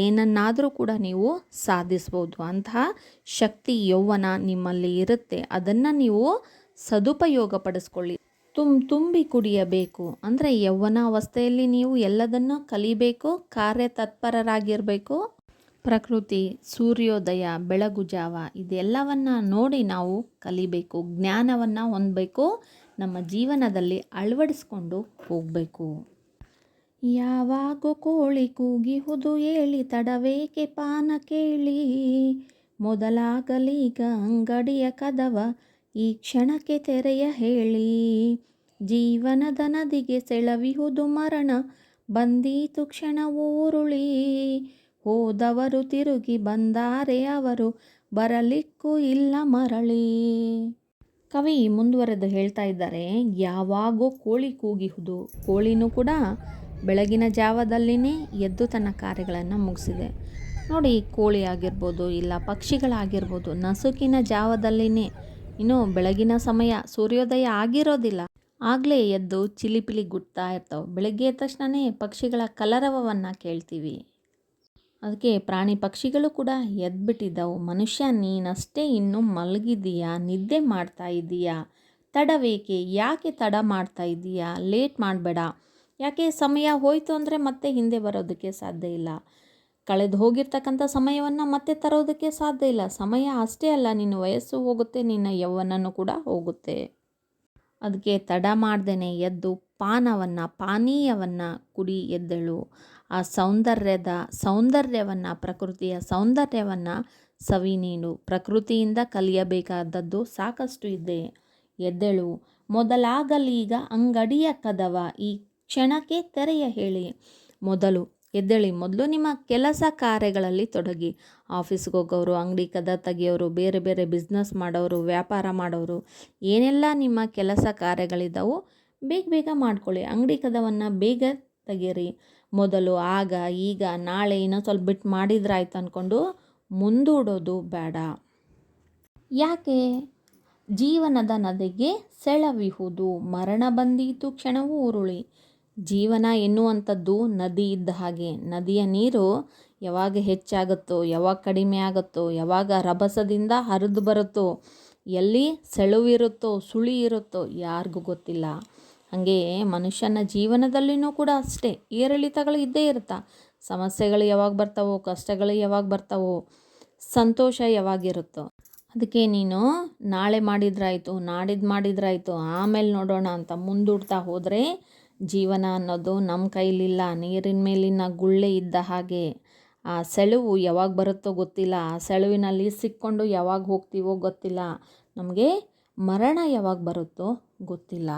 S1: ಏನನ್ನಾದರೂ ಕೂಡ ನೀವು ಸಾಧಿಸ್ಬೋದು. ಅಂತಹ ಶಕ್ತಿ ಯೌವನ ನಿಮ್ಮಲ್ಲಿ ಇರುತ್ತೆ. ಅದನ್ನು ನೀವು ಸದುಪಯೋಗ ಪಡಿಸ್ಕೊಳ್ಳಿ ತುಂಬಿ ಕುಡಿಯಬೇಕು. ಅಂದರೆ ಯೌವನಾವಸ್ಥೆಯಲ್ಲಿ ನೀವು ಎಲ್ಲದನ್ನು ಕಲಿಬೇಕು, ಕಾರ್ಯತತ್ಪರರಾಗಿರಬೇಕು. ಪ್ರಕೃತಿ, ಸೂರ್ಯೋದಯ, ಬೆಳಗು ಜಾವ, ಇದೆಲ್ಲವನ್ನು ನೋಡಿ ನಾವು ಕಲಿಬೇಕು, ಜ್ಞಾನವನ್ನು ಹೊಂದಬೇಕು, ನಮ್ಮ ಜೀವನದಲ್ಲಿ ಅಳವಡಿಸ್ಕೊಂಡು ಹೋಗಬೇಕು. ಯಾವಾಗ ಕೋಳಿ ಕೂಗಿಹುದು ಏಳಿ ತಡವೇಕೆ ಪಾನ ಕೇಳಿ? ಮೊದಲಾಗಲೀಗ ಅಂಗಡಿಯ ಕದವ ಈ ಕ್ಷಣಕ್ಕೆ ತೆರೆಯ ಹೇಳಿ ಜೀವನದ ನದಿಗೆ ಸೆಳವಿಹುದು ಮರಣ, ಬಂದೀತು ಕ್ಷಣ ಊರುಳಿ ಹೋದವರು ತಿರುಗಿ ಬಂದಾರೆ ಅವರು, ಬರಲಿಕ್ಕೂ ಇಲ್ಲ ಮರಳಿ. ಕವಿ ಮುಂದುವರೆದು ಹೇಳ್ತಾ ಇದ್ದಾರೆ, ಯಾವಾಗೋ ಕೋಳಿ ಕೂಗಿಹುದು. ಕೋಳಿನೂ ಕೂಡ ಬೆಳಗಿನ ಜಾವದಲ್ಲಿನೇ ಎದ್ದು ತನ್ನ ಕಾರ್ಯಗಳನ್ನು ಮುಗಿಸಿದೆ. ನೋಡಿ, ಕೋಳಿ ಆಗಿರ್ಬೋದು, ಇಲ್ಲ ಪಕ್ಷಿಗಳಾಗಿರ್ಬೋದು, ನಸುಕಿನ ಜಾವದಲ್ಲಿನೇ ಇನ್ನು ಬೆಳಗಿನ ಸಮಯ ಸೂರ್ಯೋದಯ ಆಗಿರೋದಿಲ್ಲ. ಆಗಲೇ ಎದ್ದು ಚಿಲಿಪಿಲಿ ಗುಡ್ತಾ ಇರ್ತಾವೆ. ಬೆಳಗ್ಗೆ ಎದ್ದ ತಕ್ಷಣವೇ ಪಕ್ಷಿಗಳ ಕಲರವವನ್ನು ಕೇಳ್ತೀವಿ. ಅದಕ್ಕೆ ಪ್ರಾಣಿ ಪಕ್ಷಿಗಳು ಕೂಡ ಎದ್ಬಿಟ್ಟಿದ್ದವು. ಮನುಷ್ಯ, ನೀನಷ್ಟೇ ಇನ್ನೂ ಮಲಗಿದೀಯಾ ನಿದ್ದೆ ಮಾಡ್ತಾ ಇದ್ದೀಯಾ? ತಡವೇಕೆ? ಯಾಕೆ ತಡ ಮಾಡ್ತಾ ಇದ್ದೀಯಾ? ಲೇಟ್ ಮಾಡಬೇಡ. ಯಾಕೆ ಸಮಯ ಹೋಯಿತು ಅಂದರೆ ಮತ್ತೆ ಹಿಂದೆ ಬರೋದಕ್ಕೆ ಸಾಧ್ಯ ಇಲ್ಲ. ಕಳೆದು ಹೋಗಿರ್ತಕ್ಕಂಥ ಸಮಯವನ್ನು ಮತ್ತೆ ತರೋದಕ್ಕೆ ಸಾಧ್ಯ ಇಲ್ಲ. ಸಮಯ ಅಷ್ಟೇ ಅಲ್ಲ, ನಿನ್ನ ವಯಸ್ಸು ಹೋಗುತ್ತೆ, ನಿನ್ನ ಯೌವನನೂ ಕೂಡ ಹೋಗುತ್ತೆ. ಅದಕ್ಕೆ ತಡ ಮಾಡ್ದೇನೆ, ಎದ್ದು ಪಾನವನ್ನು, ಪಾನೀಯವನ್ನು ಕುಡಿ ಎದ್ದಳು. ಆ ಸೌಂದರ್ಯದ ಸೌಂದರ್ಯವನ್ನು, ಪ್ರಕೃತಿಯ ಸೌಂದರ್ಯವನ್ನು ಸವಿ ನೀನು ಪ್ರಕೃತಿಯಿಂದ ಕಲಿಯಬೇಕಾದದ್ದು ಸಾಕಷ್ಟು ಇದೆ. ಎದ್ದೆಳು. ಮೊದಲಾಗಲೀಗ ಅಂಗಡಿಯ ಕದವ, ಈ ಕ್ಷಣಕ್ಕೆ ತೆರೆಯ ಹೇಳಿ. ಮೊದಲು ಎದ್ದೇಳಿ. ಮೊದಲು ನಿಮ್ಮ ಕೆಲಸ ಕಾರ್ಯಗಳಲ್ಲಿ ತೊಡಗಿ. ಆಫೀಸ್ಗೆ ಹೋಗೋರು, ಅಂಗಡಿ ಕದ ತೆಗಿಯೋರು, ಬೇರೆ ಬೇರೆ ಬಿಸ್ನೆಸ್ ಮಾಡೋರು, ವ್ಯಾಪಾರ ಮಾಡೋರು, ಏನೆಲ್ಲ ನಿಮ್ಮ ಕೆಲಸ ಕಾರ್ಯಗಳಿದ್ದಾವು ಬೇಗ ಬೇಗ ಮಾಡ್ಕೊಳ್ಳಿ. ಅಂಗಡಿ ಕದವನ್ನು ಬೇಗ ತೆಗೀರಿ. ಮೊದಲು ಆಗ, ಈಗ, ನಾಳೆ ಇನ್ನೊಂದು ಸ್ವಲ್ಪ ಬಿಟ್ಟು ಮಾಡಿದ್ರಾಯ್ತು ಅಂದ್ಕೊಂಡು ಮುಂದೂಡೋದು ಬೇಡ. ಯಾಕೆ? ಜೀವನದ ನದಿಗೆ ಸೆಳವಿಹುದು. ಮರಣ ಬಂದೀತು, ಕ್ಷಣವೂ ಉರುಳಿ. ಜೀವನ ಎನ್ನುವಂಥದ್ದು ನದಿ ಇದ್ದ ಹಾಗೆ. ನದಿಯ ನೀರು ಯಾವಾಗ ಹೆಚ್ಚಾಗುತ್ತೋ, ಯಾವಾಗ ಕಡಿಮೆ ಆಗುತ್ತೋ, ಯಾವಾಗ ರಭಸದಿಂದ ಹರಿದು ಬರುತ್ತೋ, ಎಲ್ಲಿ ಸೆಳುವಿರುತ್ತೋ, ಸುಳಿ ಇರುತ್ತೋ ಯಾರಿಗೂ ಗೊತ್ತಿಲ್ಲ. ಹಾಗೆ ಮನುಷ್ಯನ ಜೀವನದಲ್ಲಿನೂ ಕೂಡ ಅಷ್ಟೇ. ಏರಿಳಿತಗಳು ಇದ್ದೇ ಇರುತ್ತಾ? ಸಮಸ್ಯೆಗಳು ಯಾವಾಗ ಬರ್ತಾವೋ, ಕಷ್ಟಗಳು ಯಾವಾಗ ಬರ್ತಾವೋ, ಸಂತೋಷ ಯಾವಾಗಿರುತ್ತೋ ಅದಕ್ಕೆ ನೀನು ನಾಳೆ ಮಾಡಿದ್ರಾಯಿತು, ನಾಡಿದ್ದು ಮಾಡಿದ್ರಾಯಿತು, ಆಮೇಲೆ ನೋಡೋಣ ಅಂತ ಮುಂದೂಡ್ತಾ ಹೋದರೆ ಜೀವನ ಅನ್ನೋದು ನಮ್ಮ ಕೈಲಿಲ್ಲ, ನೀರಿನ ಮೇಲಿನ ಗುಳ್ಳೆ ಇದ್ದ ಹಾಗೆ. ಆ ಸೆಳವು ಯಾವಾಗ ಬರುತ್ತೋ ಗೊತ್ತಿಲ್ಲ. ಆ ಸೆಳುವಿನಲ್ಲಿ ಸಿಕ್ಕೊಂಡು ಯಾವಾಗ ಹೋಗ್ತೀವೋ ಗೊತ್ತಿಲ್ಲ. ನಮಗೆ ಮರಣ ಯಾವಾಗ ಬರುತ್ತೋ ಗೊತ್ತಿಲ್ಲ.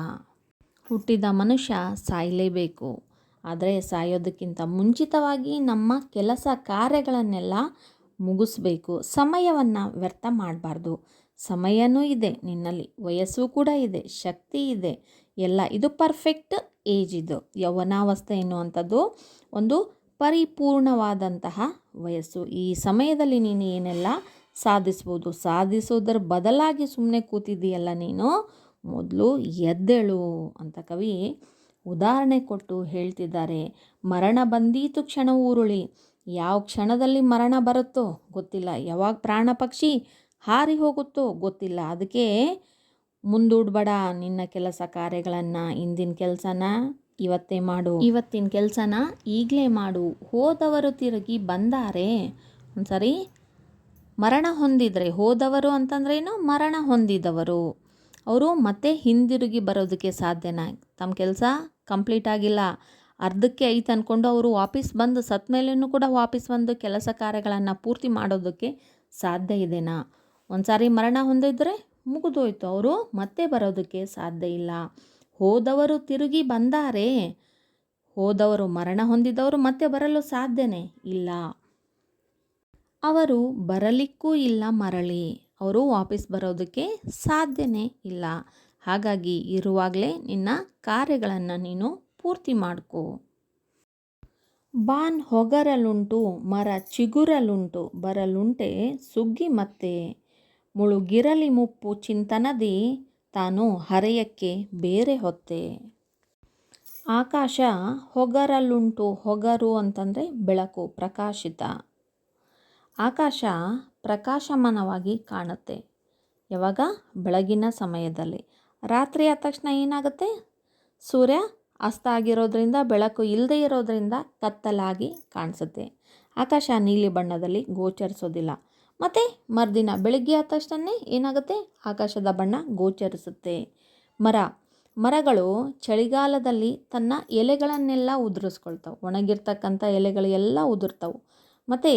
S1: ಹುಟ್ಟಿದ ಮನುಷ್ಯ ಸಾಯಲೇಬೇಕು. ಆದರೆ ಸಾಯೋದಕ್ಕಿಂತ ಮುಂಚಿತವಾಗಿ ನಮ್ಮ ಕೆಲಸ ಕಾರ್ಯಗಳನ್ನೆಲ್ಲ ಮುಗಿಸ್ಬೇಕು. ಸಮಯವನ್ನು ವ್ಯರ್ಥ ಮಾಡಬಾರ್ದು. ಸಮಯನೂ ಇದೆ ನಿನ್ನಲ್ಲಿ. ವಯಸ್ಸು ಕೂಡ ಇದೆ. ಶಕ್ತಿ ಇದೆ. ಎಲ್ಲ. ಇದು ಪರ್ಫೆಕ್ಟ್ ಏಜ್ ಇದು. ಯೌವನಾವಸ್ಥೆ ಎನ್ನುವಂಥದ್ದು ಒಂದು ಪರಿಪೂರ್ಣವಾದಂತಹ ವಯಸ್ಸು. ಈ ಸಮಯದಲ್ಲಿ ನೀನು ಏನೆಲ್ಲ ಸಾಧಿಸ್ಬೋದು? ಸಾಧಿಸೋದರ ಬದಲಾಗಿ ಸುಮ್ಮನೆ ಕೂತಿದ್ದೀಯಲ್ಲ ನೀನು? ಮೊದಲು ಎದ್ದೇಳು ಅಂತ ಕವಿ ಉದಾಹರಣೆ ಕೊಟ್ಟು ಹೇಳ್ತಿದ್ದಾರೆ. ಮರಣ ಬಂದೀತು ಕ್ಷಣ ಊರುಳಿ ಯಾವ ಕ್ಷಣದಲ್ಲಿ ಮರಣ ಬರುತ್ತೋ ಗೊತ್ತಿಲ್ಲ. ಯಾವಾಗ ಪ್ರಾಣ ಪಕ್ಷಿ ಹಾರಿ ಹೋಗುತ್ತೋ ಗೊತ್ತಿಲ್ಲ. ಅದಕ್ಕೆ ಮುಂದೂಡ್ಬೇಡ ನಿನ್ನ ಕೆಲಸ ಕಾರ್ಯಗಳನ್ನು, ಇಂದಿನ ಕೆಲಸನ ಇವತ್ತೇ ಮಾಡು. ಇವತ್ತಿನ ಕೆಲಸನ ಈಗಲೇ ಮಾಡು. ಹೋದವರು ತಿರುಗಿ ಬಂದಾರೆ. ಒಂದ್ಸರಿ ಮರಣ ಹೊಂದಿದರೆ, ಹೋದವರು ಅಂತಂದ್ರೇನು? ಮರಣ ಹೊಂದಿದವರು. ಅವರು ಮತ್ತೆ ಹಿಂದಿರುಗಿ ಬರೋದಕ್ಕೆ ಸಾಧ್ಯನಾ? ತಮ್ಮ ಕೆಲಸ ಕಂಪ್ಲೀಟ್ ಆಗಿಲ್ಲ. ಅರ್ಧಕ್ಕೆ ಐತೆ ಅಂದ್ಕೊಂಡು ಅವರು ವಾಪಸ್ ಬಂದು ಸತ್ತ ಮೇಲೂ ಕೂಡ ವಾಪಸ್ ಬಂದು ಕೆಲಸ ಕಾರ್ಯಗಳನ್ನು ಪೂರ್ತಿ ಮಾಡೋದಕ್ಕೆ ಸಾಧ್ಯ ಇದೆನಾ? ಒಂದು ಸಾರಿ ಮರಣ ಹೊಂದಿದ್ರೆ ಮುಗಿದೋಯ್ತು ಅವರು, ಮತ್ತೆ ಬರೋದಕ್ಕೆ ಸಾಧ್ಯ ಇಲ್ಲ. ಹೋದವರು ತಿರುಗಿ ಬಂದಾರೆ. ಹೋದವರು ಮರಣ ಹೊಂದಿದವರು ಮತ್ತೆ ಬರಲು ಸಾಧ್ಯನೇ ಇಲ್ಲ. ಅವರು ಬರಲಿಕ್ಕೂ ಇಲ್ಲ ಮರಳಿ. ಅವರು ವಾಪಸ್ ಬರೋದಕ್ಕೆ ಸಾಧ್ಯನೇ ಇಲ್ಲ. ಹಾಗಾಗಿ ಇರುವಾಗಲೇ ನಿನ್ನ ಕಾರ್ಯಗಳನ್ನು ನೀನು ಪೂರ್ತಿ ಮಾಡ್ಕೊ. ಬಾನ್ ಹೊಗರಲುಂಟು, ಮರ ಚಿಗುರಲುಂಟು, ಬರಲುಂಟೆ ಸುಗ್ಗಿ ಮತ್ತೆ. ಮುಳುಗಿರಲಿ ಮುಪ್ಪು ಚಿಂತನದಿ, ತಾನು ಹರೆಯಕ್ಕೆ ಬೇರೆ ಹೊತ್ತೆ. ಆಕಾಶ ಹೊಗರಲ್ಲುಂಟು ಹೊಗರು ಅಂತಂದರೆ ಬೆಳಕು ಪ್ರಕಾಶಿತ. ಆಕಾಶ ಪ್ರಕಾಶಮಾನವಾಗಿ ಕಾಣುತ್ತೆ. ಯಾವಾಗ? ಬೆಳಗಿನ ಸಮಯದಲ್ಲಿ. ರಾತ್ರಿ ಆದ ತಕ್ಷಣ ಏನಾಗುತ್ತೆ? ಸೂರ್ಯ ಅಸ್ತ ಆಗಿರೋದ್ರಿಂದ, ಬೆಳಕು ಇಲ್ಲದೆ ಇರೋದ್ರಿಂದ ಕತ್ತಲಾಗಿ ಕಾಣಿಸುತ್ತೆ. ಆಕಾಶ ನೀಲಿ ಬಣ್ಣದಲ್ಲಿ ಗೋಚರಿಸೋದಿಲ್ಲ. ಮತ್ತು ಮರುದಿನ ಬೆಳಗ್ಗೆ ಆದ ತಕ್ಷಣ ಏನಾಗುತ್ತೆ? ಆಕಾಶದ ಬಣ್ಣ ಗೋಚರಿಸುತ್ತೆ. ಮರ. ಮರಗಳು ಚಳಿಗಾಲದಲ್ಲಿ ತನ್ನ ಎಲೆಗಳನ್ನೆಲ್ಲ ಉದುರಿಸ್ಕೊಳ್ತಾವೆ. ಒಣಗಿರ್ತಕ್ಕಂಥ ಎಲೆಗಳು ಎಲ್ಲ ಉದುರ್ತವೆ. ಮತ್ತು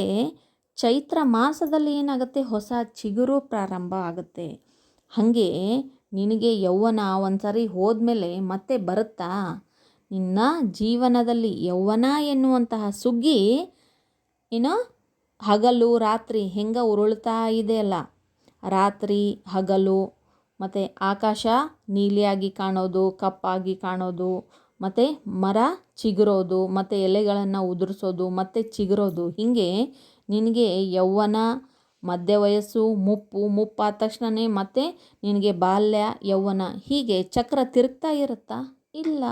S1: ಚೈತ್ರ ಮಾಸದಲ್ಲಿ ಏನಾಗುತ್ತೆ? ಹೊಸ ಚಿಗುರು ಪ್ರಾರಂಭ ಆಗುತ್ತೆ. ಹಾಗೆ ನಿನಗೆ ಯೌವನ ಒಂದು ಸಾರಿ ಹೋದ್ಮೇಲೆ ಮತ್ತೆ ಬರುತ್ತಾ? ನಿನ್ನ ಜೀವನದಲ್ಲಿ ಯೌವನ ಎನ್ನುವಂತಹ ಸುಗ್ಗಿ ಏನು ಹಗಲು, ರಾತ್ರಿ ಹೆಂಗೆ ಉರುಳ್ತಾ ಇದೆ ಅಲ್ಲ. ರಾತ್ರಿ, ಹಗಲು, ಮತ್ತು ಆಕಾಶ ನೀಲಿಯಾಗಿ ಕಾಣೋದು, ಕಪ್ಪಾಗಿ ಕಾಣೋದು, ಮತ್ತು ಮರ ಚಿಗುರೋದು, ಮತ್ತು ಎಲೆಗಳನ್ನು ಉದುರಿಸೋದು, ಮತ್ತು ಚಿಗುರೋದು. ಹೀಗೆ ನಿನಗೆ ಯೌವನ ಮಧ್ಯ ವಯಸ್ಸು, ಮುಪ್ಪು, ಮುಪ್ಪಾದ ತಕ್ಷಣವೇ ಮತ್ತೆ ನಿನಗೆ ಬಾಲ್ಯ ಯೌವನ ಹೀಗೆ ಚಕ್ರ ತಿರುಗ್ತಾ ಇರುತ್ತಾ? ಇಲ್ಲ.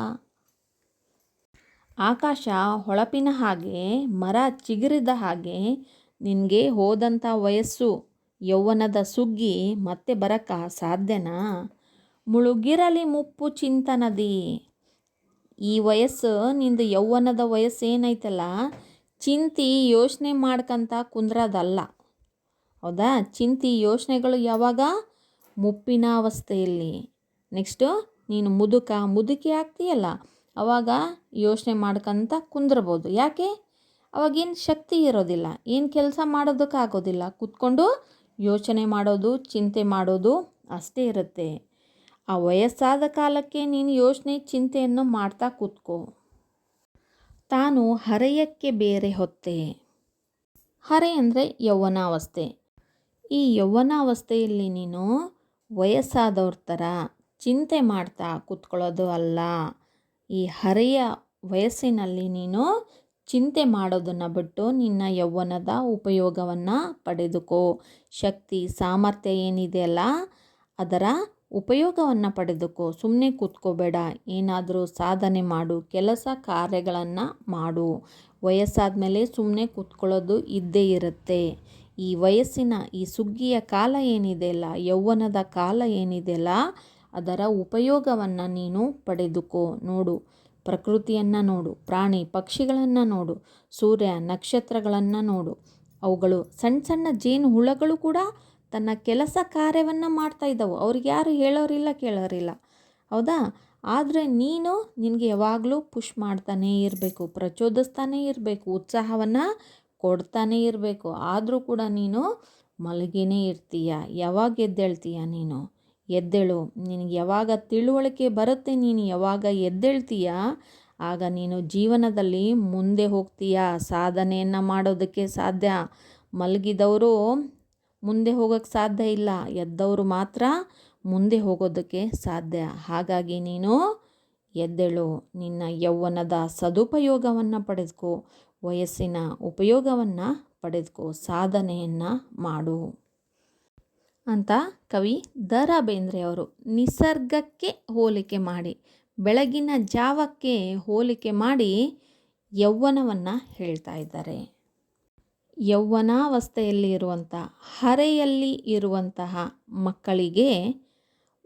S1: ಆಕಾಶ ಹೊಳಪಿನ ಹಾಗೆ, ಮರ ಚಿಗುರಿದ ಹಾಗೆ ನಿನಗೆ ಹೋದಂಥ ವಯಸ್ಸು ಯೌವನದ ಸುಗ್ಗಿ ಮತ್ತೆ ಬರಕ್ಕ ಸಾಧ್ಯನಾ? ಮುಳುಗಿರಲಿ ಮುಪ್ಪು ಚಿಂತನದಿ. ಈ ವಯಸ್ಸು ನಿಂದು ಯೌವನದ ವಯಸ್ಸು ಏನೈತಲ್ಲ ಚಿಂತಿ ಯೋಚನೆ ಮಾಡ್ಕಂತ ಕುಂದ್ರದಲ್ಲ. ಹೌದಾ? ಚಿಂತಿ ಯೋಚನೆಗಳು ಯಾವಾಗ? ಮುಪ್ಪಿನ ಅವಸ್ಥೆಯಲ್ಲಿ. ನೆಕ್ಸ್ಟು, ನೀನು ಮುದುಕ ಮುದುಕಿ ಆಗ್ತೀಯಲ್ಲ, ಅವಾಗ ಯೋಚನೆ ಮಾಡ್ಕಂತ ಕುಂದ್ರಬೋದು. ಯಾಕೆ? ಅವಾಗೇನು ಶಕ್ತಿ ಇರೋದಿಲ್ಲ, ಏನು ಕೆಲಸ ಮಾಡೋದಕ್ಕಾಗೋದಿಲ್ಲ. ಕೂತ್ಕೊಂಡು ಯೋಚನೆ ಮಾಡೋದು, ಚಿಂತೆ ಮಾಡೋದು ಅಷ್ಟೇ ಇರುತ್ತೆ. ಆ ವಯಸ್ಸಾದ ಕಾಲಕ್ಕೆ ನೀನು ಯೋಚನೆ, ಚಿಂತೆಯನ್ನು ಮಾಡ್ತಾ ಕೂತ್ಕೋ. ತಾನು ಹರೆಯಕ್ಕೆ ಬೇರೆ ಹೊತ್ತೆ. ಹರೆ ಅಂದರೆ ಯೌವನಾವಸ್ಥೆ. ಈ ಯೌವನಾವಸ್ಥೆಯಲ್ಲಿ ನೀನು ವಯಸ್ಸಾದವ್ರ ಥರ ಚಿಂತೆ ಮಾಡ್ತಾ ಕೂತ್ಕೊಳ್ಳೋದು ಅಲ್ಲ. ಈ ಹರೆಯ ವಯಸ್ಸಿನಲ್ಲಿ ನೀನು ಚಿಂತೆ ಮಾಡೋದನ್ನು ಬಿಟ್ಟು ನಿನ್ನ ಯೌವನದ ಉಪಯೋಗವನ್ನು ಪಡೆದುಕೋ. ಶಕ್ತಿ, ಸಾಮರ್ಥ್ಯ ಏನಿದೆಯಲ್ಲ ಅದರ ಉಪಯೋಗವನ್ನು ಪಡೆದುಕೋ. ಸುಮ್ಮನೆ ಕೂತ್ಕೋಬೇಡ. ಏನಾದರೂ ಸಾಧನೆ ಮಾಡು. ಕೆಲಸ ಕಾರ್ಯಗಳನ್ನು ಮಾಡು. ವಯಸ್ಸಾದ ಮೇಲೆ ಸುಮ್ಮನೆ ಕೂತ್ಕೊಳ್ಳೋದು ಇದ್ದೇ ಇರುತ್ತೆ. ಈ ವಯಸ್ಸಿನ, ಈ ಸುಗ್ಗಿಯ ಕಾಲ ಏನಿದೆಯಲ್ಲ ಯೌವನದ ಕಾಲ ಏನಿದೆಯಲ್ಲ ಅದರ ಉಪಯೋಗವನ್ನು ನೀನು ಪಡೆದುಕೋ. ನೋಡು ಪ್ರಕೃತಿಯನ್ನು ನೋಡು, ಪ್ರಾಣಿ ಪಕ್ಷಿಗಳನ್ನು ನೋಡು, ಸೂರ್ಯ ನಕ್ಷತ್ರಗಳನ್ನು ನೋಡು. ಅವುಗಳು ಸಣ್ಣ ಸಣ್ಣ ಜೇನು ಹುಳಗಳು ಕೂಡ ತನ್ನ ಕೆಲಸ ಕಾರ್ಯವನ್ನು ಮಾಡ್ತಾ ಇದ್ದವು. ಅವ್ರಿಗೆ ಯಾರು ಹೇಳೋರಿಲ್ಲ, ಕೇಳೋರಿಲ್ಲ. ಹೌದಾ? ಆದರೆ ನೀನು ನಿನಗೆ ಯಾವಾಗಲೂ ಪುಷ್ ಮಾಡ್ತಾನೇ ಇರಬೇಕು, ಪ್ರಚೋದಿಸ್ತಾನೇ ಇರಬೇಕು, ಉತ್ಸಾಹವನ್ನು ಕೊಡ್ತಾನೇ ಇರಬೇಕು. ಆದರೂ ಕೂಡ ನೀನು ಮಲಗಿನೇ ಇರ್ತೀಯ, ಯಾವಾಗ ಎದ್ದೇಳ್ತೀಯ ನೀನು? ಎದ್ದೇಳು. ನಿನಗೆ ಯಾವಾಗ ತಿಳುವಳಿಕೆ ಬರುತ್ತೆ, ನೀನು ಯಾವಾಗ ಎದ್ದೇಳ್ತೀಯ? ಆಗ ನೀನು ಜೀವನದಲ್ಲಿ ಮುಂದೆ ಹೋಗ್ತೀಯ? ಸಾಧನೆಯನ್ನು ಮಾಡೋದಕ್ಕೆ ಸಾಧ್ಯ? ಮಲಗಿದವರು ಮುಂದೆ ಹೋಗೋಕ್ಕೆ ಸಾಧ್ಯ ಇಲ್ಲ. ಎದ್ದವರು ಮಾತ್ರ ಮುಂದೆ ಹೋಗೋದಕ್ಕೆ ಸಾಧ್ಯ. ಹಾಗಾಗಿ ನೀನು ಎದ್ದೇಳು. ನಿನ್ನ ಯೌವನದ ಸದುಪಯೋಗವನ್ನು ಪಡೆದುಕೋ. ವಯಸ್ಸಿನ ಉಪಯೋಗವನ್ನು ಪಡೆದುಕೋ. ಸಾಧನೆಯನ್ನು ಮಾಡು. ಅಂತ ಕವಿ ದ ರಾ ಬೇಂದ್ರೆಯವರು ನಿಸರ್ಗಕ್ಕೆ ಹೋಲಿಕೆ ಮಾಡಿ, ಬೆಳಗಿನ ಜಾವಕ್ಕೆ ಹೋಲಿಕೆ ಮಾಡಿ ಯೌವನವನ್ನು ಹೇಳ್ತಾ ಇದ್ದಾರೆ. ಯೌವನಾವಸ್ಥೆಯಲ್ಲಿ ಇರುವಂಥ ಹರೆಯಲ್ಲಿ ಇರುವಂತಹ ಮಕ್ಕಳಿಗೆ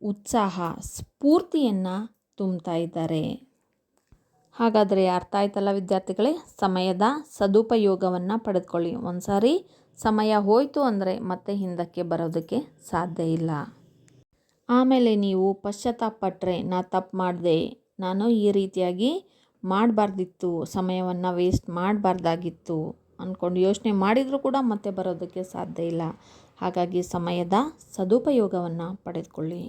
S1: ಉತ್ಸಾಹ, ಸ್ಫೂರ್ತಿಯನ್ನು ತುಂಬ್ತಾ ಇದ್ದಾರೆ. ಹಾಗಾದರೆ ಅರ್ಥ ಆಯ್ತಲ್ಲ ವಿದ್ಯಾರ್ಥಿಗಳೇ? ಸಮಯದ ಸದುಪಯೋಗವನ್ನು ಪಡೆದುಕೊಳ್ಳಿ. ಒಂದು ಸಾರಿ ಸಮಯ ಹೋಯಿತು ಅಂದರೆ ಮತ್ತೆ ಹಿಂದಕ್ಕೆ ಬರೋದಕ್ಕೆ ಸಾಧ್ಯ ಇಲ್ಲ. ಆಮೇಲೆ ನೀವು ಪಶ್ಚಾತ್ತಾಪಟ್ಟರೆ ನಾ ತಪ್ಪು ಮಾಡಿದೆ, ನಾನು ಈ ರೀತಿಯಾಗಿ ಮಾಡಬಾರ್ದಿತ್ತು, ಸಮಯವನ್ನು ವೇಸ್ಟ್ ಮಾಡಬಾರ್ದಾಗಿತ್ತು ಅಂದ್ಕೊಂಡು ಯೋಚನೆ ಮಾಡಿದರೂ ಕೂಡ ಮತ್ತೆ ಬರೋದಕ್ಕೆ ಸಾಧ್ಯ ಇಲ್ಲ. ಹಾಗಾಗಿ ಸಮಯದ ಸದುಪಯೋಗವನ್ನು ಪಡೆದುಕೊಳ್ಳಿ.